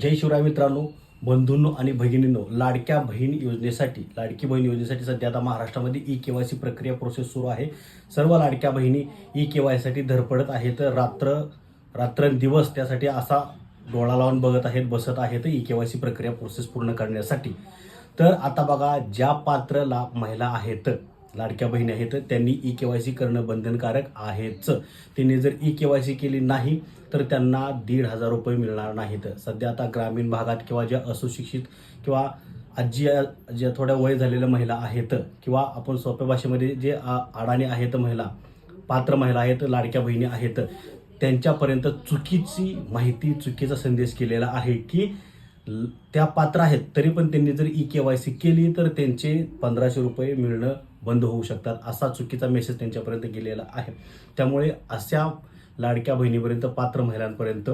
जय शिवराय मित्रांनो बंधूंनो आणि भगिनींनो लाडक्या बहीण योजनेसाठी लाडकी बहीण योजनेसाठी सध्या आता महाराष्ट्रामध्ये ई के वाय सी प्रक्रिया प्रोसेस सुरू आहे. सर्व लाडक्या बहिणी ई के वायसाठी धडपडत आहेत. रात्र रात्रंदिवस त्यासाठी असा डोळा लावून बघत आहेत बसत आहेत ई के वाय सी प्रक्रिया प्रोसेस पूर्ण करण्यासाठी. तर आता बघा ज्या पात्रला महिला आहेत लाडक्या बहिणी आहेत त्यांनी ई के वाय सी करणं बंधनकारक आहेच. त्यांनी जर ई के वाय सी केली नाही तर त्यांना दीड हजार रुपये मिळणार नाहीत. सध्या आता ग्रामीण भागात किंवा ज्या असुशिक्षित किंवा आजी ज्या थोड्या वय झालेल्या महिला आहेत किंवा आपण सोप्या भाषेमध्ये जे आ- अडाणी आहेत महिला पात्र महिला आहेत लाडक्या बहिणी आहेत त्यांच्यापर्यंत चुकीची माहिती चुकीचा संदेश केलेला आहे की त्या पात्र आहेत तरी पण त्यांनी जर ई के वाय सी केली तर त्यांचे पंधराशे रुपये मिळणं बंद होऊ शकतात असा चुकीचा मेसेज त्यांच्यापर्यंत गेलेला आहे. त्यामुळे अशा लाडक्या बहिणीपर्यंत पात्र महिलांपर्यंत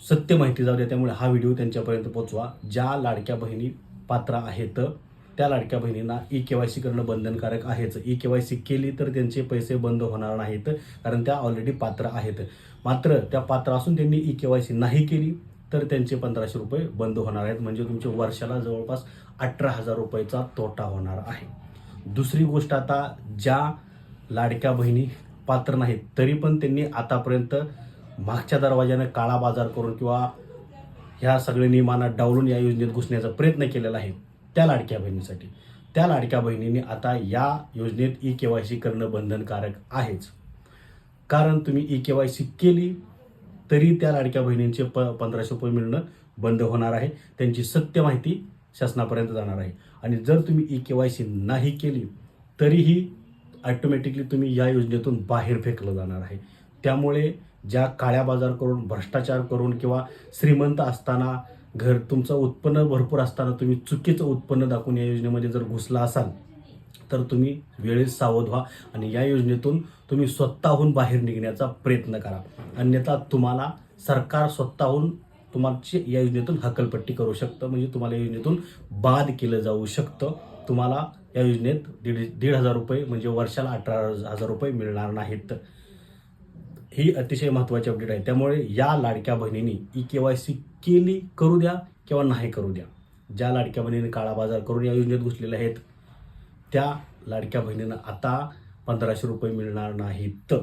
सत्य माहिती जाऊ द्या. त्यामुळे हा व्हिडिओ त्यांच्यापर्यंत पोचवा ज्या लाडक्या बहिणी पात्र आहेत त्या लाडक्या बहिणींना ई के वाय सी करणं बंधनकारक आहेच. ई के वाय सी केली तर त्यांचे पैसे बंद होणार नाहीत कारण त्या ऑलरेडी पात्र आहेत. मात्र त्या पात्र असून त्यांनी ई के वाय सी नाही केली तर त्यांचे पंधराशे रुपये बंद होणार आहेत. म्हणजे तुमच्या वर्षाला जवळपास अठरा हजार रुपयाचा तोटा होणार आहे. दुसरी गोष्ट आता ज्या लाडक्या बहिणी पात्र नाहीत तरी पण त्यांनी आतापर्यंत मागच्या दरवाज्यानं काळा बाजार करून किंवा ह्या सगळ्या नियमांना डावलून या योजनेत घुसण्याचा प्रयत्न केलेला आहे त्या लाडक्या बहिणीसाठी. त्या लाडक्या बहिणींनी आता या योजनेत ई के वाय सी करणं बंधनकारक आहेच. कारण तुम्ही ई के वाय सी केली तरी त्या लाडक्या बहिणींचे प पंधराशे रुपये मिळणं बंद होणार आहे. त्यांची सत्य माहिती शासनापर्यंत जाणार आहे. आणि जर तुम्ही ई के वाय सी नाही केली तरीही ॲटोमॅटिकली तुम्ही या योजनेतून बाहेर फेकलं जाणार आहे. त्यामुळे ज्या काळ्या बाजार करून भ्रष्टाचार करून किंवा श्रीमंत असताना घर तुमचं उत्पन्न भरपूर असताना तुम्ही चुकीचं उत्पन्न दाखवून या योजनेमध्ये जर घुसला असाल तर तुम्ही वेळेत सावध व्हा आणि या योजनेतून तुम्ही स्वतःहून बाहेर निघण्याचा प्रयत्न करा. अन्यथा तुम्हाला सरकार स्वतःहून तुमची या योजनेतून हकलपट्टी करू शकतं म्हणजे तुम्हाला या योजनेतून बाद केलं जाऊ शकतं. तुम्हाला या योजनेत दीड दीड हजार रुपये म्हणजे वर्षाला अठरा हजार रुपये मिळणार नाहीत. ही अतिशय महत्त्वाची अपडेट आहे. त्यामुळे या लाडक्या बहिणींनी ई के वाय सी केली करू द्या किंवा नाही करू द्या. ज्या लाडक्या बहिणींनी काळा बाजार करून या योजनेत घुसलेल्या आहेत त्या लाडक्या बहिणींना आता पंधराशे रुपये मिळणार नाहीत.